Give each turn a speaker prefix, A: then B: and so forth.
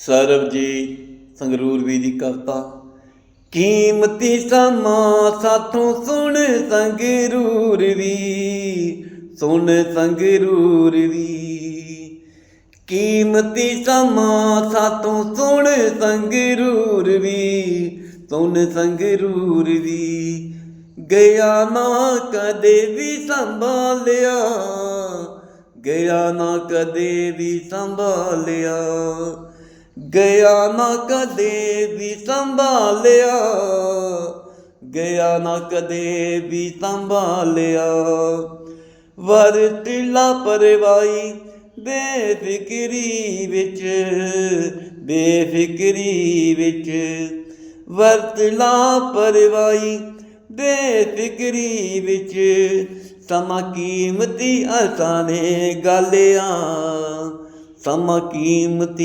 A: ਸਰਬਜੀਤ ਸੰਗਰੂਰ ਵੀ ਦੀ ਕਵਿਤਾ, ਕੀਮਤੀ ਸਮਾਂ ਸਾਥੋਂ ਸੁਣ ਸੰਗਰੂਰ ਵੀ ਸੁਣ ਸੰਗਰੂਰ ਵੀ ਕੀਮਤੀ ਸਮਾਂ ਸਾਥੋਂ ਸੁਣ ਸੰਗਰੂਰ ਵੀ ਸੁਣ ਸੰਗਰੂਰ ਵੀ ਗਿਆ ਨਾ ਕਦੇ ਵੀ ਸੰਭਾਲਿਆ, ਗਿਆ ਨਾ ਕਦੇ ਵੀ ਸੰਭਾਲਿਆ। ਗਿਆ ਨਾ ਕਦੇ ਵੀ ਸੰਭਾਲਿਆ, ਗਿਆ ਨਾ ਕਦੇ ਵੀ ਸੰਭਾਲਿਆ। ਵਰਤਲਾ ਪਰਵਾਈ ਬੇਫਿਕਰੀ ਵਿੱਚ ਬੇਫਿਕਰੀ ਵਿੱਚ। ਵਰਤਲਾ ਪਰਵਾਈ ਬੇਫਿਕਰੀ ਵਿੱਚ, ਸਮਾਂ ਕੀਮਤੀ ਅਸਾਨੇ ਗਾਲਿਆ। ਸਮਾਂ ਕੀਮਤੀ